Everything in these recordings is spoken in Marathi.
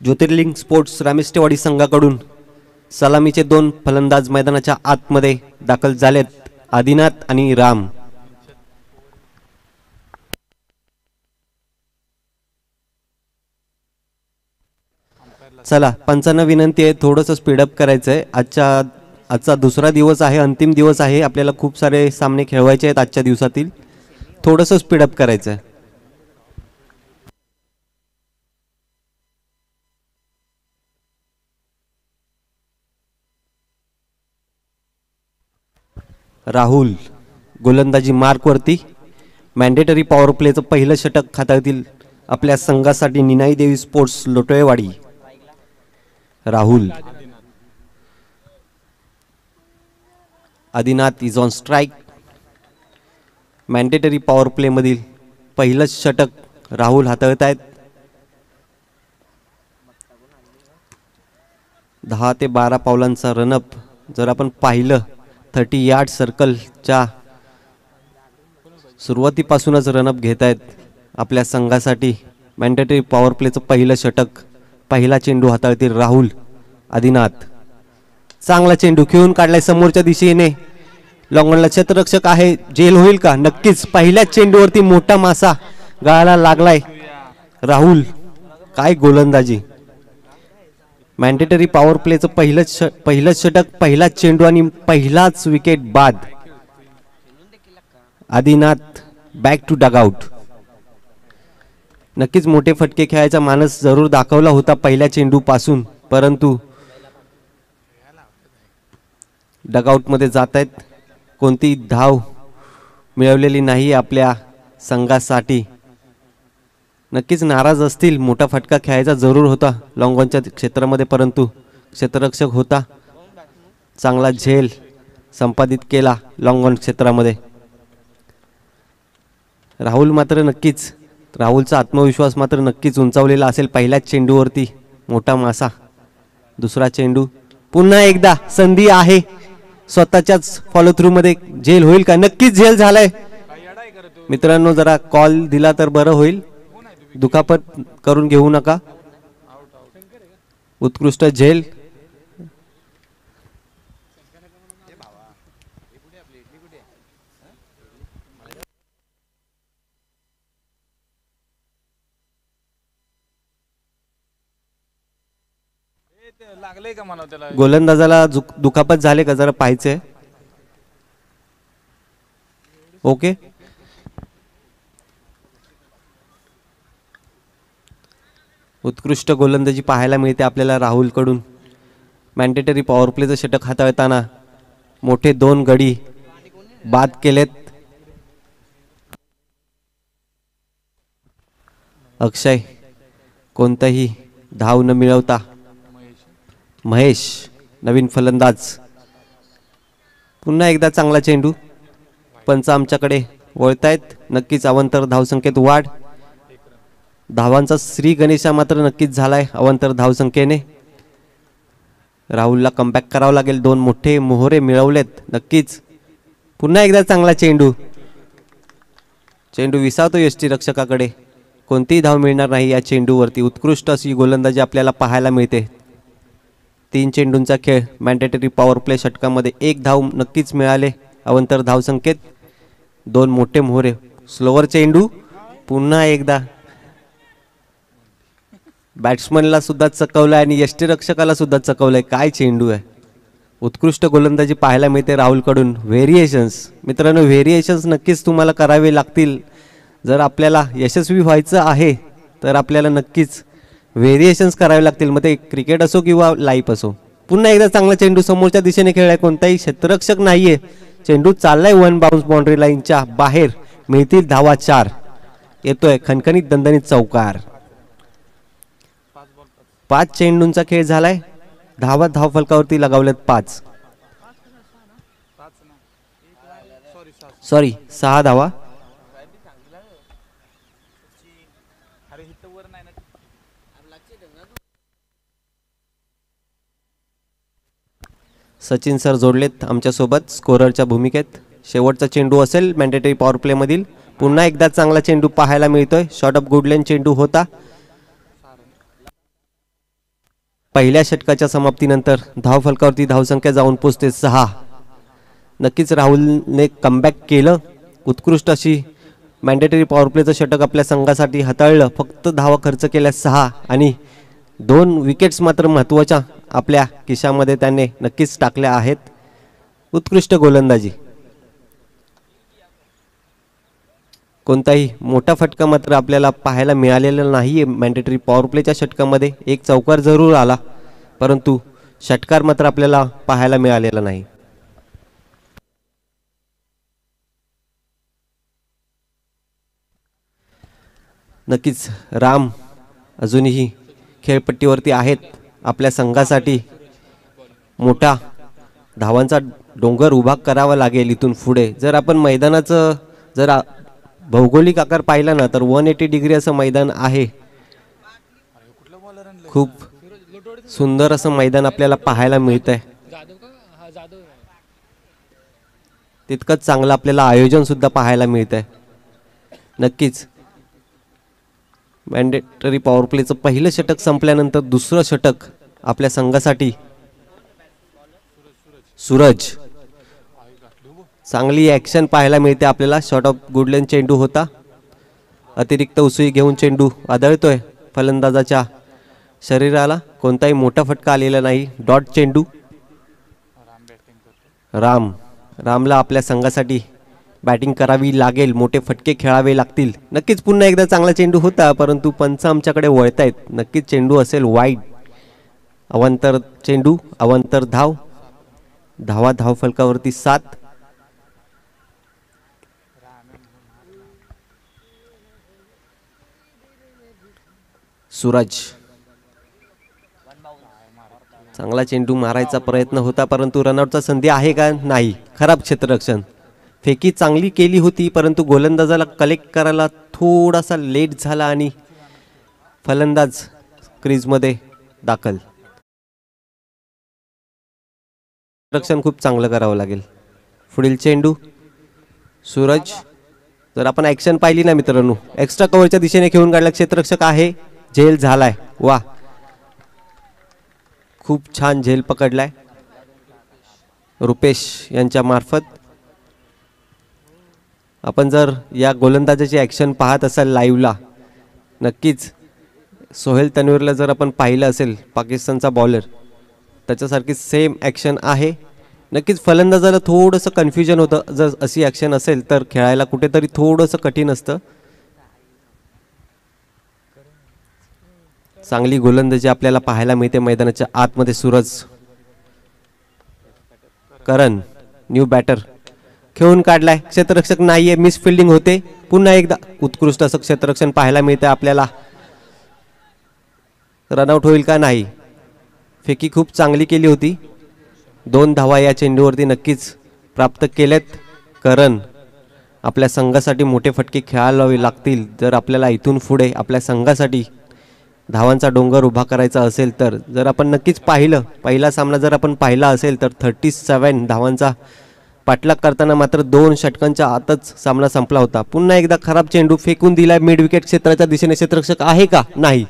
ज्योतिर्लिंग स्पोर्ट्स रामेस्टेवाडी संघाकडून सलामीचे दोन फलंदाज मैदानाच्या आतमध्ये दाखल झालेत आदिनाथ आणि राम. चला पंचांना विनंती आहे थोडंसं स्पीडअप करायचं आहे आजच्या आजचा दुसरा दिवस आहे अंतिम दिवस आहे. आपल्याला खूप सारे सामने खेळवायचे आहेत आजच्या दिवसातील. थोडंसं स्पीडअप करायचं आहे राहुल गोलंदाजी मार्कवरती. मॅन्डेटरी पॉवर प्लेचं पहिलं षटक खात्यातील आपल्या संघासाठी Ninai Devi sports Lotalewadi Rahul. Adinath is on strike mandatory power प्लेमधील पहिलंच षटक राहुल हाताळत आहेत. दहा ते बारा पावलांचा रनअप जर आपण पाहिलं थर्टी यार्ड सर्कलच्या सुरुवातीपासूनच रनअप घेत आहेत आपल्या संघासाठी. मॅन्डेटरी पॉवर प्लेचं पहिलं षटक पहिला चेंडू हाताळतील राहुल आदिनाथ. चांगला चेंडू खेळून काढलाय समोरच्या दिशेने. लॉंगणला क्षेत्ररक्षक आहे. जेल होईल का? नक्कीच. पहिल्याच चेंडूवरती मोठा मासा गळाला लागलाय. राहुल काय गोलंदाजी. मॅन्डेटरी पॉवर प्लेचं पहिलंच ष पहिलंच षटक पहिलाच चेंडू आणि पहिलाच विकेट बाद. आदिनाथ बॅक टू डगआउट नक्कीच मोठे फटके खेळायचा मानस जरूर दाखवला होता पहिल्या चेंडूपासून परंतु डगआउटमध्ये जात आहेत कोणती धाव मिळवलेली नाही आपल्या संघासाठी. नक्कीच नाराज असतील. मोठा फटका खेळायचा जरूर होता लॉंगॉनच्या क्षेत्रामध्ये परंतु क्षेत्ररक्षक होता. चांगला झेल संपादित केला लॉंगॉन क्षेत्रामध्ये. राहुल मात्र नक्कीच राहुलचा आत्मविश्वास मात्र नक्कीच उंचावलेला असेल पहिल्याच चेंडूवरती. मोठा मासा. दुसरा चेंडू. पुन्हा एकदा संधी आहे. स्वतःच्याच फॉलो थ्रू मध्ये झेल होईल का? नक्कीच झेल झालाय. मित्रांनो जरा कॉल दिला तर बरं होईल. दुखापत करून घेऊ नका. उत्कृष्ट झेल लागलंय का म्हणा त्याला? गोलंदाजाला दुखापत झाले का? जरा पाहायचंय. ओके? उत्कृष्ट गोलंदाजी पाहायला मिळते आपल्याला राहुलकडून. मॅन्डेटरी पॉवर प्लेचं षटक हाताळताना मोठे दोन गडी बाद केलेत. अक्षय कोणताही धाव न मिळवता. महेश नवीन फलंदाज. पुन्हा एकदा चांगला चेंडू. पंच आमच्याकडे वळतायत. नक्कीच अवंतर धावसंख्येत वाढ. धावांचा श्री गणेशा मात्र नक्कीच झालाय. अवंतर धावसंख्येने राहुलला कमबॅक करावं लागेल. दोन मोठे मोहरे मिळवलेत. नक्कीच. पुन्हा एकदा चांगला चेंडू. चेंडू विसावतो यष्टी रक्षकाकडे. कोणतीही धाव मिळणार नाही या चेंडूवरती. उत्कृष्ट अशी गोलंदाजी आपल्याला पाहायला मिळते. तीन चेंडूंचा खेळ. मॅन्डेटरी पॉवर प्ले षटकामध्ये एक धाव नक्कीच मिळाले. अवंतर धावसंख्येत दोन मोठे मोहरे. स्लोवर चेंडू. पुन्हा एकदा. बॅट्समनला सुद्धा चकवलं आहे आणि यष्टीरक्षकाला सुद्धा आहे काय चेंडू आहे. उत्कृष्ट गोलंदाजी पाहायला मिळते राहुलकडून. व्हेरिएशन्स मित्रांनो व्हेरिएशन्स नक्कीच तुम्हाला करावे लागतील. जर आपल्याला यशस्वी व्हायचं आहे तर आपल्याला नक्कीच व्हेरिएशन्स करावे लागतील. मग ते क्रिकेट असो किंवा लाईफ असो. पुन्हा एकदा चांगला चेंडू समोरच्या दिशेने खेळलाय. कोणताही क्षेत्ररक्षक नाहीये. चेंडू चाललाय वन बाउन्स बाउंड्री लाईनच्या बाहेर. मिळतील धावा चार. येतोय खणखणीत दणदणीत चौकार. पाच चेंडूंचा खेळ झालाय. धावा धाव फलकावरती लगावल्यात पाच. सॉरी सहा धावा. सचिन सर जोडलेत आमच्यासोबत. स्कोररच्या भूमिकेत. शेवटचा चेंडू असेल मॅन्डेटरी पॉवर प्लेमधील पुन्हा एकदा चांगला चेंडू पाहायला मिळतोय. शॉर्ट ऑफ गुडलेन चेंडू होता. पहिल्या षटकाच्या समाप्तीनंतर धावफलकावरती धावसंख्या जाऊन पोचते सहा. नक्कीच राहुलने कमबॅक केलं. उत्कृष्ट अशी मॅन्डेटरी पॉवरप्लेचं षटक आपल्या संघासाठी हाताळलं. फक्त धावा खर्च केल्या सहा आणि दोन विकेट्स मात्र महत्त्वाच्या आपल्या खिशामध्ये त्याने नक्कीच टाकल्या आहेत. उत्कृष्ट गोलंदाजी. कोणताही मोठा फटका मात्र आपल्याला पाहायला मिळालेला नाही आहे मॅन्डेटरी पॉवर प्लेच्या षटकामध्ये एक चौकार जरूर आला परंतु षटकार मात्र आपल्याला पाहायला मिळालेला नाही. नक्कीच राम अजूनही खेळपट्टीवरती आहेत. आपल्या संघासाठी मोठा धावांचा डोंगर उभा करावा लागेल इथून पुढे. जर आपण मैदानाचं जर भौगोलिक आकार पाहिला ना तर वन एटी डिग्री असं मैदान आहे. खूप सुंदर असं मैदान आपल्याला पाहायला मिळत आहे तितकंच चांगलं आपल्याला आयोजन सुद्धा पाहायला मिळत आहे नक्कीच मॅन्डेटरी पॉवर प्लेचं पहिलं षटक संपल्यानंतर दुसरं षटक आपल्या संघासाठी. सूरज. चांगली ॲक्शन पाहायला मिळते आपल्याला. शॉर्ट ऑफ गुडलेन चेंडू होता. अतिरिक्त उसळी घेऊन चेंडू आदळतोय फलंदाजाच्या शरीराला. कोणताही मोठा फटका आलेला नाही. डॉट चेंडू. राम. रामला आपल्या संघासाठी बॅटिंग करावी लागेल. मोठे फटके खेळावे लागतील. नक्कीच पुन्हा एकदा चांगला चेंडू होता परंतु पंच आमच्याकडे वळतायत. नक्कीच चेंडू असेल वाईट अवंतर चेंडू अवंतर धाव. धावा धाव फलकावरती सात. सूरज. चांगला चेंडू मारायचा प्रयत्न होता परंतु रनआउटचा संधी आहे का? नाही. खराब क्षेत्ररक्षण. फेकी चांगली केली होती परंतु गोलंदाजाला कलेक्ट करायला थोडासा लेट झाला आणि फलंदाज क्रीजमध्ये दाखल. रक्षण खूप चांगलं करावं लागेल. पुढील चेंडू सूरज. जर आपण ॲक्शन पाहिली ना मित्रांनो एक्स्ट्रा कव्हरच्या दिशेने खेळून काढला क्षेत्ररक्षक आहे. झेल झालाय. वा. खूप छान झेल पकडलाय. रुपेश यांच्या मार्फत. आपण जर या गोलंदाजाची ॲक्शन पाहत असाल लाईव्हला नक्कीच सोहेल तन्वीरला जर आपण पाहिलं असेल पाकिस्तानचा बॉलर त्याच्यासारखी सेम ॲक्शन आहे. नक्कीच फलंदाजाला थोडंसं कन्फ्युजन होतं. जर अशी ॲक्शन असेल तर खेळायला कुठेतरी थोडंसं कठीण असतं. चांगली गोलंदाजी आपल्याला पाहायला मिळते मैदानाच्या आतमध्ये सूरज. करण न्यू बॅटर खेळून काढलाय. क्षेत्ररक्षक नाहीये मिस फिल्डिंग होते. पुन्हा एकदा उत्कृष्ट असं क्षेत्ररक्षण पाहायला मिळतं आपल्याला. रनआउट होईल का? नाही. फेकी खूप चांगली केली होती. दोन धावा या चेंडूवरती नक्कीच प्राप्त केल्यात करण आपल्या संघासाठी मोठे फटके खेळावे लागतील. जर आपल्याला इथून पुढे आपल्या संघासाठी धावांचा डोंगर उभा करायचा असेल तर जर आपण नक्कीच पाहिलं पहिला सामना जर आपण पाहिला असेल तर थर्टी सेवन धावांचा पाठलाग करताना मात्र दोन षटकांच्या आतच सामना संपला होता. पुन्हा एकदा खराब चेंडू फेकून दिला मिड विकेट क्षेत्राच्या दिशेने. क्षेत्ररक्षक आहे का? नाही.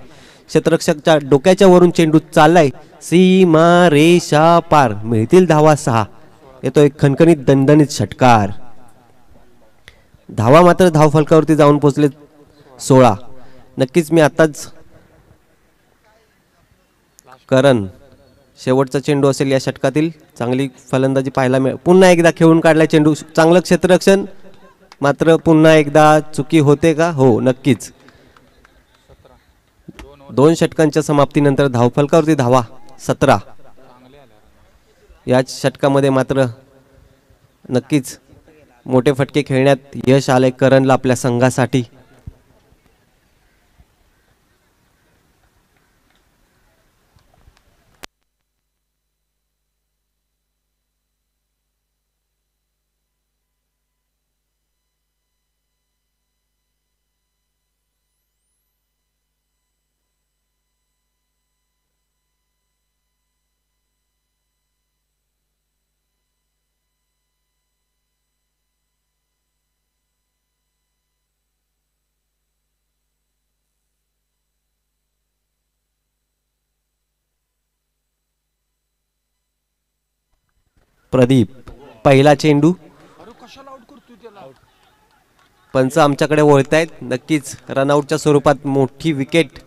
क्षेत्ररक्षकच्या डोक्याच्या वरून चेंडू चाललाय. सीमा रेषा पार. मिळतील धावा सहा. येतो एक खणखणीत दणदणीत षटकार. धावा मात्र धाव फलकावरती जाऊन पोचले सोळा. नक्कीच मी आताच करण शेवटचा चेंडू असेल या षटकातील. चांगली फलंदाजी पाहायला मिळेल पुन्हा एकदा खेळून काढला चेंडू. चांगलं क्षेत्ररक्षण. मात्र पुन्हा एकदा चुकी होते का? हो नक्कीच. दोन षटकांच्या समाप्तीनंतर धावफलकावरती धावा. सतरा. याच षटकामध्ये मात्र नक्कीच मोठे फटके खेळण्यात यश आले करणला आपल्या संघासाठी. प्रदीप पहिला चेंडू. पंच आमच्याकडे वळत आहेत नक्कीच रनआउटच्या स्वरूपात मोठी विकेट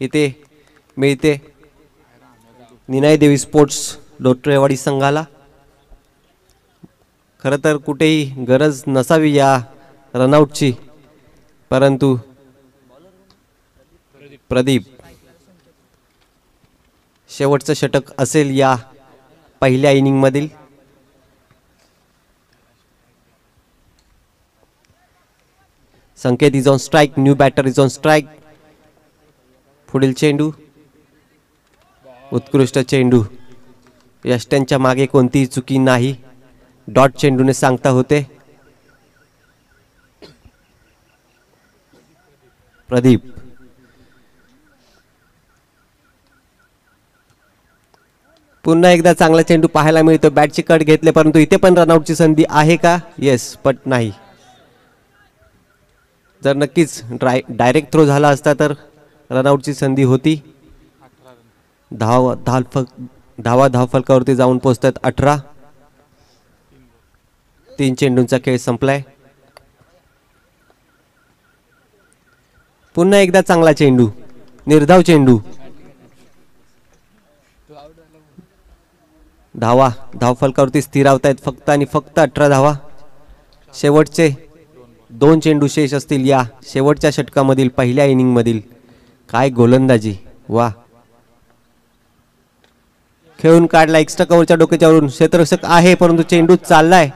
इथे मिळते. निनाय देवी स्पोर्ट्स लोटरेवाडी संघाला. खरं तर कुठेही गरज नसावी या रनआउटची. परंतु प्रदीप शेवटचं षटक असेल या पहिल्या इनिंगमधील. Sanket is on strike new batter is on strike पुढील चेंडू उत्कृष्ट चेंडू. यष्ट्यांच्या मागे कोणतीही चुकी नाही. डॉट चेंडूने सांगता होते. प्रदीप. पुन्हा एकदा चांगला चेंडू पाहायला मिळतो. बॅटची कट घेतले परंतु इथे पण रनआउटची संधी आहे का? येस पण नाही. जर नक्कीच ड्राय डायरेक्ट थ्रो झाला असता तर रनआउटची संधी होती. धाव धाव धावा धाव फलकावरती जाऊन पोहोचतात अठरा. तीन चेंडूंचा खेळ संपलाय. पुन्हा एकदा चांगला चेंडू निर्धाव चेंडू. धावा धाव फलकावरती स्थिरावतायत फक्त आणि फक्त अठरा धावा. शेवटचे दोन चेंडू शेष असतील या शेवटच्या षटकामधील पहिल्या इनिंगमधील. काय गोलंदाजी. वा. खेळून काढला एक्स्ट्रा कव्हरच्या डोक्याच्यावरून. क्षेत्ररक्षक आहे परंतु चेंडू चाललाय.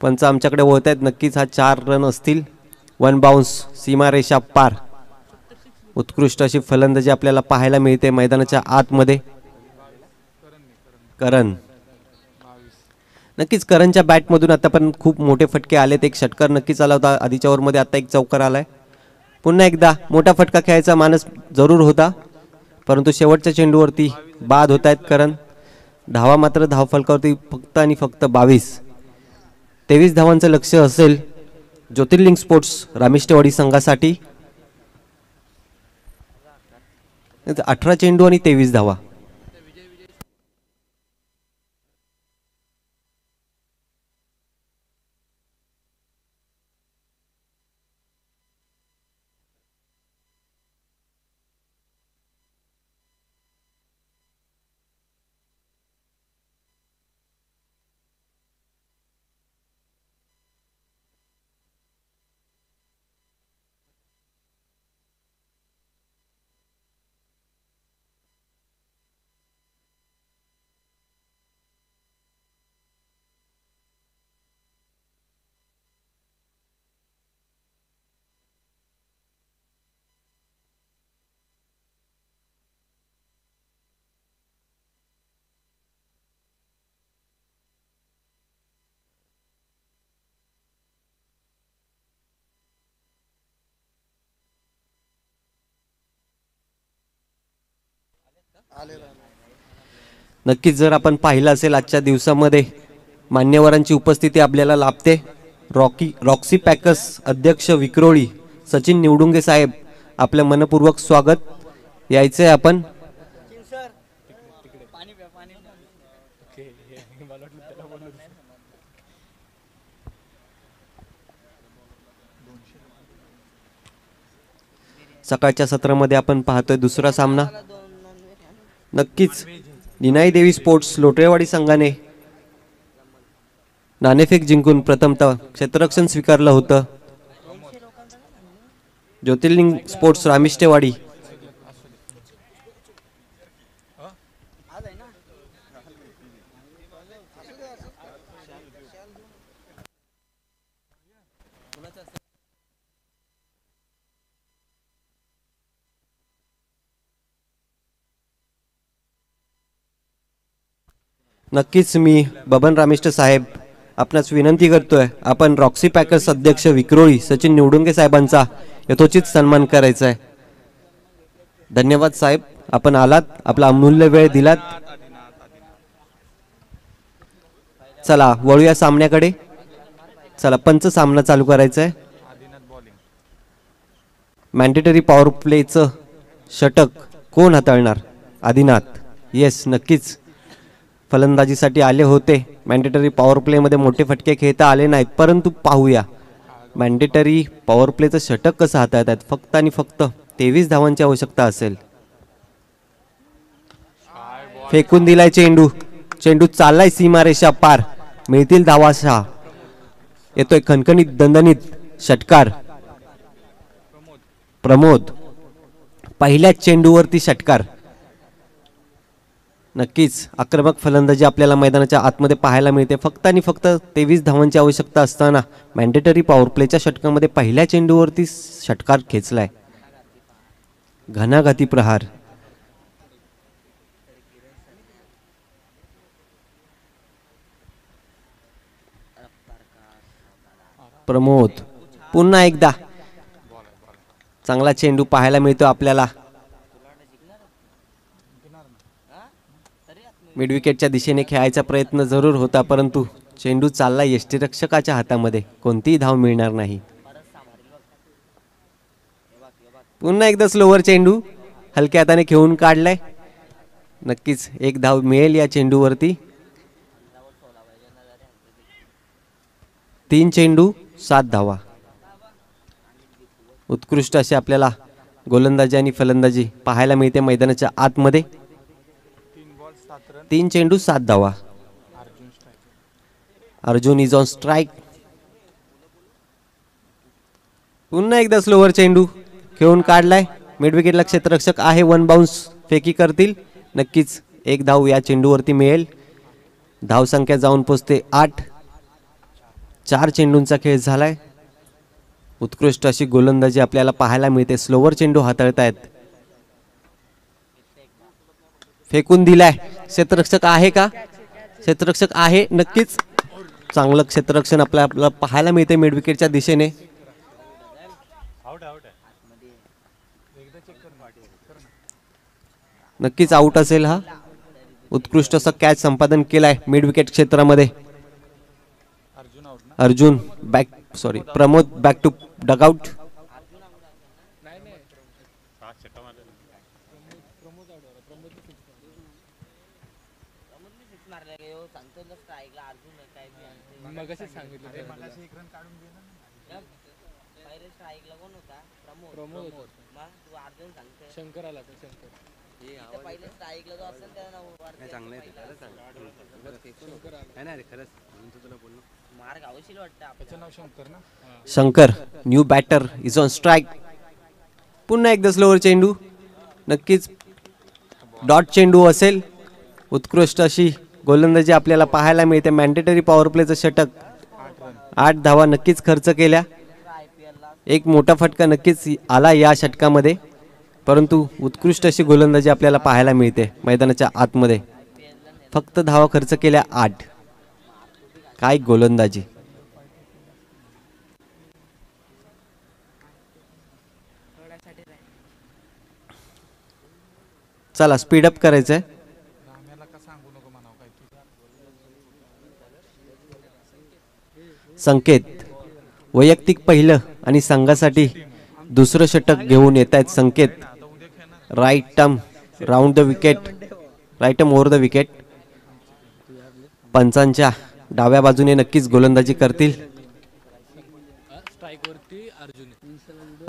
पंच आमच्याकडे वळत आहेत नक्कीच हा चार रन असतील. वन बाउन्स सीमारेषा पार. उत्कृष्ट अशी फलंदाजी आपल्याला पाहायला मिळते मैदानाच्या आतमध्ये. करण. नक्कीच करणच्या बॅटमधून आता पण खूप मोठे फटके आलेत. एक षटकार नक्कीच आला होता. आधीच्या ओव्हरमध्ये आता एक चौकार आलाय. पुन्हा एकदा मोठा फटका खेळायचा मानस जरूर होता. परंतु शेवटच्या चेंडूवरती बाद होत आहेत करण. धावा मात्र धाव फलकावरती फक्त आणि फक्त बावीस. तेवीस धावांचं लक्ष असेल ज्योतिर्लिंग स्पोर्ट्स रामिष्टेवाडी संघासाठी. अठरा चेंडू आणि तेवीस धावा. नक्कीच जर आपण पाहिलं असेल आजच्या दिवसामध्ये मान्यवरांची उपस्थिती आपल्याला लाभते. रॉकी रॉक्सी पॅकर्स अध्यक्ष विक्रोळी सचिन निवडुंगे साहेब आपलं मनपूर्वक स्वागत. यायचंय आपण. सकाळच्या सत्रामध्ये आपण पाहतोय दुसरा सामना. नक्कीच. निनाई देवी स्पोर्ट्स लोटरेवाडी संघाने नाणेफेक जिंकून प्रथमतः क्षेत्ररक्षण स्वीकारलं होतं. ज्योतिर्लिंग स्पोर्ट्स रामिष्टेवाडी नक्कीच मी बबन रामिष्ट साहेब आपणास विनंती करतोय आपण रॉक्सी पॅकर्स अध्यक्ष विक्रोळी सचिन निवडुंगे साहेबांचा यथोचित सन्मान करायचा आहे धन्यवाद साहेब आपण आलात आपला अमूल्य वेळ दिलात. चला वळूया सामन्याकडे. चला पंच सामना चालू करायचा आहे मॅन्डेटरी पॉवर प्लेचं षटक कोण हाताळणार? आदिनाथ. येस नक्कीच. फलंदाजीसाठी आले होते. मॅन्डेटरी पॉवर प्लेमध्ये मोठे फटके खेळता आले नाहीत. परंतु पाहूया. मॅन्डेटरी पॉवर प्लेचं षटक कसं हाताळतात? फक्त आणि फक्त तेवीस धावांची आवश्यकता असेल. फेकून दिलाय चेंडू. चेंडू चाललाय सीमारेषा पार. मिळतील धावा सहा येतोय खणखणीत दणदणीत षटकार. प्रमोद. पहिल्याच चेंडूवरती षटकार. नक्कीच. आक्रमक फलंदाजी आपल्याला मैदानाच्या आतमध्ये पाहायला मिळते. फक्त आणि फक्त तेवीस धावांची आवश्यकता असताना मॅन्डेटरी पॉवर प्लेच्या षटकामध्ये पहिल्या चेंडूवरती षटकार खेचलाय. घनाघाती प्रहार. प्रमोद पुन्हा एकदा. चांगला चेंडू पाहायला मिळतो आपल्याला. मिडविकेटच्या दिशेने खेळायचा प्रयत्न जरूर होता परंतु चेंडू चालला यष्टीरक्षकाच्या हातामध्ये. कोणतीही धाव मिळणार नाही. पुन्हा एकदा स्लोवर चेंडू. हलक्या हाताने खेळून काढलाय. नक्कीच एक धाव मिळेल या चेंडूवरती. तीन चेंडू सात धावा. उत्कृष्ट असे आपल्याला गोलंदाजी आणि फलंदाजी पाहायला मिळते मैदानाच्या आतमध्ये. तीन चेंडू सात धावा. Arjun Arjun is on strike पुन्हा एकदा स्लोवर चेंडू खेळून काढलाय. मिडविकेटला क्षेत्ररक्षक आहे वन बाउन्स फेकी करतील. नक्कीच एक धाव या चेंडूवरती मिळेल. धावसंख्या जाऊन पोचते आठ. चार चेंडूंचा खेळ झालाय. उत्कृष्ट अशी गोलंदाजी आपल्याला पाहायला मिळते. स्लोवर चेंडू हाताळतायत. फेकून दिलाय. क्षेत्ररक्षक आहे का? क्षेत्ररक्षक आहे नक्कीच. चांगलं क्षेत्ररक्षण आपल्या आपल्याला पाहायला मिळते मिडविकेटच्या दिशेने. आउट नक्कीच आऊट असेल हा. उत्कृष्ट असं कॅच संपादन केलाय मिड विकेट क्षेत्रामध्ये. Arjun Arjun back sorry Pramod back to dugout मगाशी सांगितलं काढून कोण होता प्रमोद प्रमोद तू अर्जुन सांगते शंकर आला तर Shankar Shankar new batter is on strike पुन्हा एकदा स्लोवर चेंडू. नक्कीच. डॉट चेंडू असेल. उत्कृष्ट अशी गोलंदाजी आपल्याला पाहायला मिळते. मॅन्डेटरी पॉवर प्लेचं षटक. आठ धावा नक्कीच खर्च केल्या. एक मोठा फटका नक्कीच आला या षटकामध्ये. परंतु उत्कृष्ट अशी गोलंदाजी आपल्याला पाहायला मिळते मैदानाच्या आतमध्ये. फक्त धावा खर्च केल्या आठ. काय गोलंदाजी. चला स्पीडअप करायचंय. आहे का सांगू नको म्हणावं काय तू संकेत. वैयक्तिक पहिलं आणि संघासाठी दुसरं षटक घेऊन येत आहेत Sanket. Right term round the wicket right term over the wicket पंचांच्या डाव्या बाजूने नक्कीच गोलंदाजी करतील. स्ट्राईक अर्जुन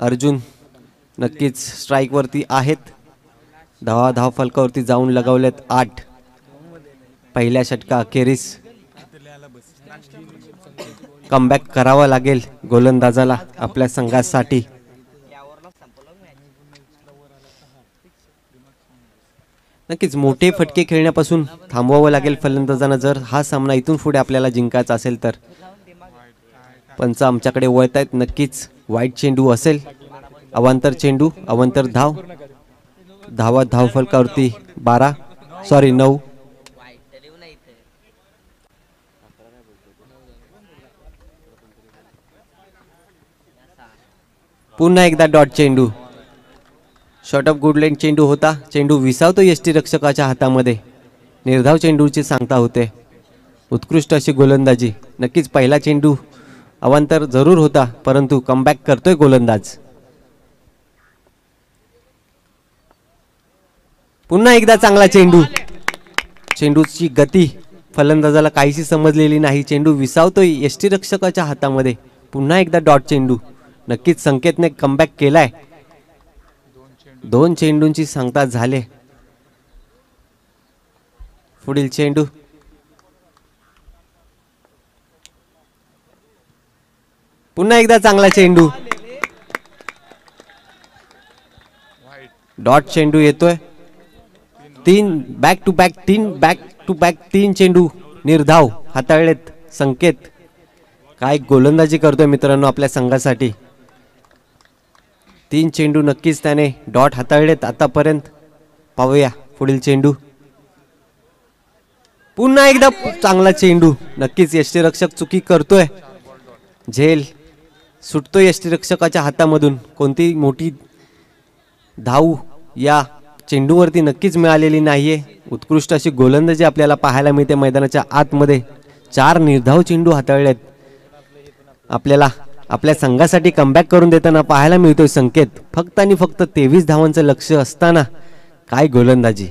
अर्जुन नक्कीच स्ट्राईकवरती आहेत. धावा धाव फलकावरती जाऊन लगावलेत आठ. पहिल्या षटका अखेरीस. कमबॅक करावा लागेल गोलंदाजाला आपल्या संघासाठी. नक्कीच मोठे फटके खेळण्यापासून थांबवावं लागेल फलंदाजांना जर हा सामना इथून पुढे आपल्याला जिंकायचा असेल तर. पंच आमच्याकडे वळत आहेत नक्कीच वाईट चेंडू असेल. अवांतर चेंडू अवांतर धाव. धावा धाव फलकावरती बारा सॉरी नऊ वाईट तरी नाही इथे पुन्हा एकदा डॉट चेंडू. शॉर्ट ऑफ गुडलेन चेंडू होता. चेंडू विसावतो यष्टी रक्षकाच्या हातामध्ये. निर्धाव चेंडूची सांगता होते. उत्कृष्ट अशी गोलंदाजी. नक्कीच पहिला चेंडू अवांतर जरूर होता परंतु कमबॅक करतोय गोलंदाज. पुन्हा एकदा चांगला चेंडू. चेंडूची गती फलंदाजाला काहीशी समजलेली नाही. चेंडू विसावतोय यष्टीरक्षकाच्या हातामध्ये. पुन्हा एकदा डॉट चेंडू. नक्कीच संकेतने कमबॅक केलाय. दोन चेंडूंची सांगता झाले. पुढील चेंडू. पुन्हा एकदा चांगला चेंडू. डॉट चेंडू येतोय. तीन बॅक टू बॅक तीन बॅक टू बॅक तीन चेंडू निर्धाव हाताळलेत संकेत. काय गोलंदाजी करतोय मित्रांनो आपल्या संघासाठी. तीन चेंडू नक्कीच त्याने डॉट हाताळलेत आतापर्यंत. पाहूया पुढील चेंडू. पुन्हा एकदा चांगला चेंडू. नक्कीच यष्टीरक्षक चुकी करतोय. झेल सुटतोय यष्टीरक्षकाच्या हातामधून. कोणती मोठी धाऊ या चेंडूवरती नक्कीच मिळालेली नाहीये. उत्कृष्ट अशी गोलंदाजी आपल्याला पाहायला मिळते मैदानाच्या आतमध्ये. चार निर्धाव चेंडू हाताळलेत. आपल्याला आपल्या संघासाठी कमबॅक करून देताना पाहायला मिळतोय संकेत. फक्त आणि फक्त तेवीस धावांचं लक्ष असताना. काय गोलंदाजी.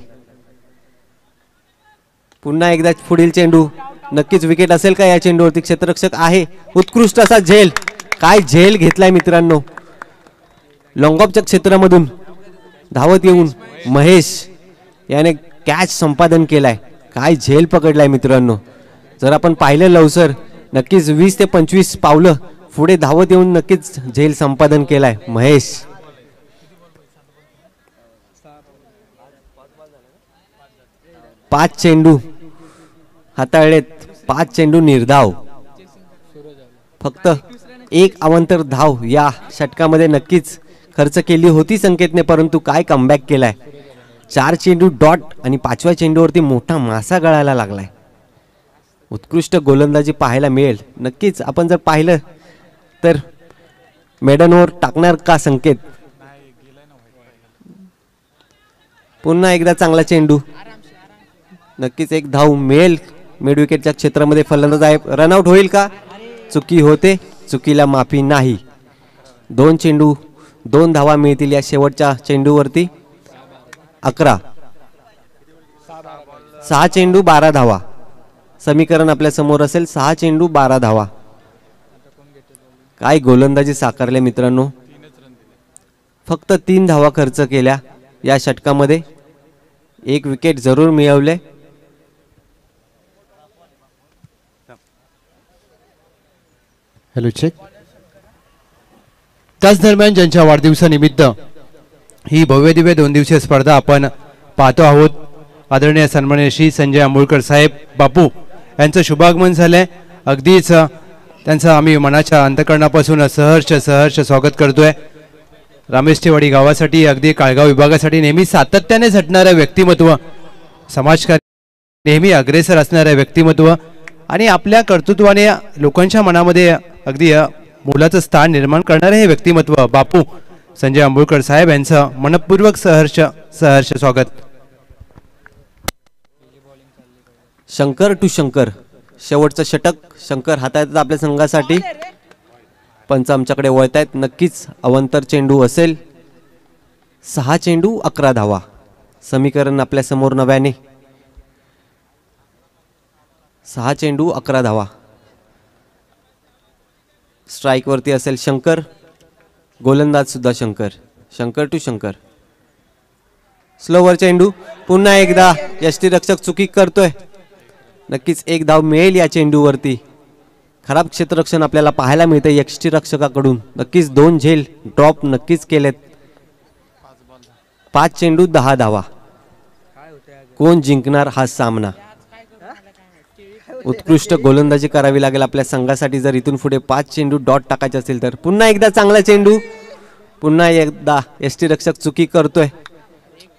पुन्हा एकदा पुढील चेंडू. नक्कीच विकेट असेल का या चेंडूवरती? क्षेत्ररक्षक आहे. उत्कृष्ट असा झेल. काय झेल घेतलाय मित्रांनो. लॉंगॉपच्या क्षेत्रामधून. धावत येऊन महेश याने कॅच संपादन केलाय. काय झेल पकडलाय मित्रांनो. जर आपण पाहिलं लवसर नक्कीच वीस ते पंचवीस पावलं पुढे धावत येऊन नक्कीच झेल संपादन केलाय. महेश. पाच चेंडू हाताळलेत. पाच चेंडू निर्धाव. फक्त एक अवंतर धाव या षटकामध्ये नक्कीच खर्च केली होती संकेतने परंतु काय कमबॅक केलाय? चार चेंडू डॉट आणि पाचव्या चेंडूवरती मोठा मासा गळायला लागलाय. उत्कृष्ट गोलंदाजी पाहायला मिळेल. नक्कीच आपण जर पाहिलं तर मेडनवर टाकणार का संकेत? पुन्हा एकदा चांगला चेंडू. नक्कीच एक धाव मिळेल. मिड विकेटच्या क्षेत्रामध्ये फलंदाज आहे. रनआउट होईल का? चुकी होते. चुकीला माफी नाही. दोन चेंडू दोन धावा मिळतील या शेवटच्या चेंडूवरती. अकरा. सहा चेंडू बारा धावा. समीकरण आपल्यासमोर असेल. सहा चेंडू बारा धावा. काय गोलंदाजी साकारले मित्रांनो? फक्त तीन धावा खर्च केल्या या षटकामध्ये. एक विकेट जरूर मिळवले. हॅलो चेक त्याच दरम्यान ज्यांच्या वाढदिवसानिमित्त ही भव्य दिव्य दोन दिवसीय स्पर्धा आपण पाहतो आहोत. आदरणीय सन्मान्य श्री संजय आंबोळकर साहेब बापू यांचं शुभागमन झालंय. अगदीच त्यांचं आम्ही मनाच्या अंतकरणापासून सहर्ष सहर्ष स्वागत करतोय. रामेशटेवाडी गावासाठी अगदी काळगाव विभागासाठी नेहमी सातत्याने झटणारं व्यक्तिमत्व समाजकार्य नेहमी अग्रेसर असणारं व्यक्तिमत्व आणि आपल्या कर्तृत्वाने लोकांच्या मनामध्ये अगदी मोलाचं स्थान निर्माण करणारे हे व्यक्तिमत्व बापू संजय आंबोळकर साहेब यांचं मनपूर्वक सहर्ष सहर्ष स्वागत. शंकर टू शंकर. शेवटचं षटक शंकर हाताळतात आपल्या संघासाठी. पंच आमच्याकडे वळतायत. नक्कीच अवंतर चेंडू असेल. सहा चेंडू अकरा धावा. समीकरण आपल्यासमोर नव्याने. सहा चेंडू अकरा धावा. स्ट्राईकवरती असेल शंकर. गोलंदाज सुद्धा शंकर. शंकर टू शंकर. स्लोवर चेंडू. पुन्हा एकदा यष्टीरक्षक चुकी करतोय. नक्कीच एक धाव मिळेल या चेंडूवरती. खराब क्षेत्ररक्षण आपल्याला पाहायला मिळतं यष्टीरक्षकाकडून. नक्कीच दोन झेल ड्रॉप नक्कीच केलेत. पाच चेंडू दहा धावा. कोण जिंकणार हा सामना? उत्कृष्ट गोलंदाजी करावी लागेल आपल्या संघासाठी. जर इथून पुढे पाच चेंडू डॉट टाकायचे असेल तर. पुन्हा एकदा चांगला चेंडू. पुन्हा एकदा यष्टीरक्षक चुकी करतोय.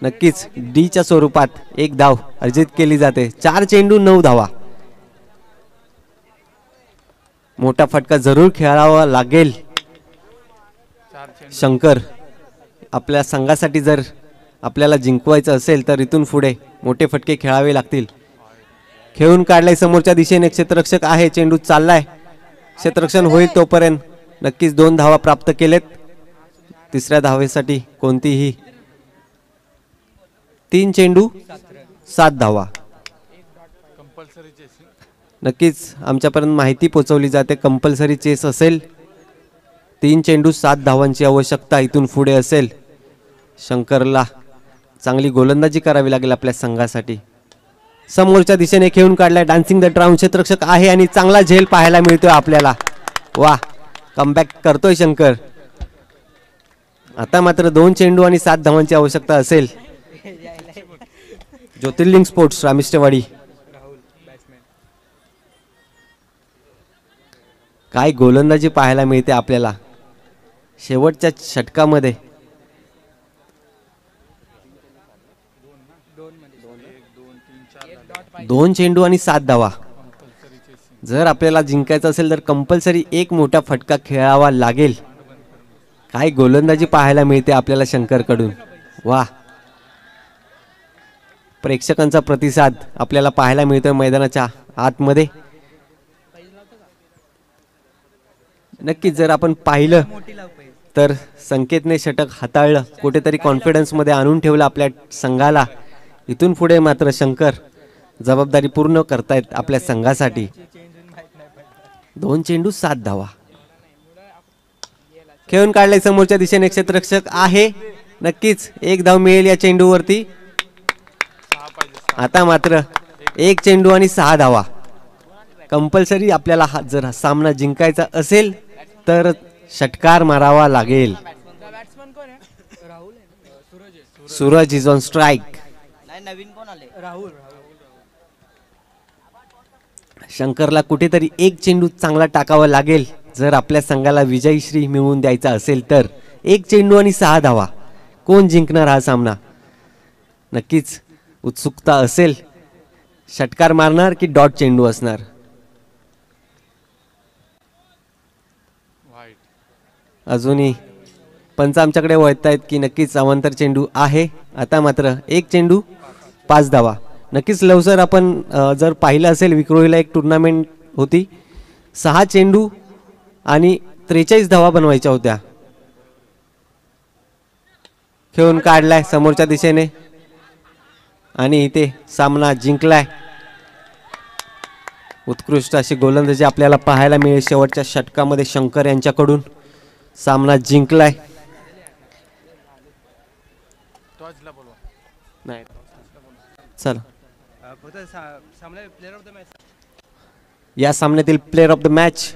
नक्कीच डीच्या स्वरूपात एक धाव अर्जित केली जाते. चार चेंडू नऊ धावा. मोठा फटका जरूर खेळावा लागेल. शंकर आपल्या संघासाठी जर आपल्याला जिंकवायचं असेल तर इथून पुढे मोठे फटके खेळावे लागतील. खेळून काढलाय समोरच्या दिशेने क्षेत्ररक्षक आहे चेंडू चाललाय. क्षेत्ररक्षण होईल तोपर्यंत नक्कीच दोन धावा प्राप्त केलेत. तिसऱ्या धावेसाठी कोणतीही तीन चेंडू सात धावा. नक्कीच आमच्यापर्यंत माहिती पोचवली जाते. कंपल्सरी चेस असेल. तीन चेंडू सात धावांची आवश्यकता इथून पुढे असेल. शंकरला चांगली गोलंदाजी करावी लागेल आपल्या संघासाठी. समोरच्या दिशेने खेळून काढलाय डान्सिंग द ड्राऊन क्षेत्ररक्षक आहे आणि चांगला झेल पाहायला मिळतोय आपल्याला. वा कमबॅक करतोय शंकर. आता मात्र दोन चेंडू आणि सात धावांची आवश्यकता असेल. ज्योतिर्लिंग स्पोर्ट्स रामिष्टेवाडी काय गोलंदाजी पाहायला मिळते आपल्याला? शेवटच्या षटकामध्ये. दोन चेंडू आणि सात धावा. जर आपल्याला जिंकायचं असेल तर कंपल्सरी एक मोठा फटका खेळावा लागेल. काय गोलंदाजी पाहायला मिळते आपल्याला शंकरकडून? वा. प्रेक्षकांचा प्रतिसाद आपल्याला पाहायला मिळतोय मैदानाच्या आतमध्ये. नक्कीच जर आपण पाहिलं तर संकेतने षटक हाताळलं कुठेतरी कॉन्फिडन्समध्ये आणून ठेवलं आपल्या संघाला. इथून पुढे मात्र शंकर जबाबदारी पूर्ण करतायत आपल्या संघासाठी. दोन चेंडू सात धावा. खेळून काढले समोरच्या दिशेने क्षेत्ररक्षक आहे. नक्कीच एक धाव मिळेल या चेंडूवरती. आता मात्र एक चेंडू आणि सहा धावा. कंपल्सरी आपल्याला हा जर हा सामना जिंकायचा असेल तर षटकार मारावा लागेल. बॅट्समन कोण आहे राहुल आहे सूरज आहे सूरज इज ऑन स्ट्राईक नाही नवीन कोण आले? राहुल. शंकरला कुठेतरी एक चेंडू चांगला टाकावा लागेल. जर आपल्या संघाला विजयश्री मिळवून द्यायचा असेल तर एक चेंडू आणि सहा धावा. कोण जिंकणार हा सामना? नक्कीच उत्सुकता असेल षटकार मारणार की डॉट चेंडू असणार? अजूनही पंच आमच्याकडे वळतायत की नक्कीच अवांतर चेंडू आहे. आता मात्र एक चेंडू पाच धावा. नक्कीच लवसर आपण जर पाहिलं असेल विक्रोळीला एक टुर्नामेंट होती. सहा चेंडू आणि त्रेचाळीस धावा बनवायच्या होत्या. खेळून काढलाय समोरच्या दिशेने. आणि इथे सामना जिंकलाय. उत्कृष्ट अशी गोलंदाजी आपल्याला पाहायला मिळेल शेवटच्या षटकामध्ये शंकर यांच्याकडून. सामना जिंकलाय. नाही. चला. या सामन्यातील प्लेअर ऑफ द मॅच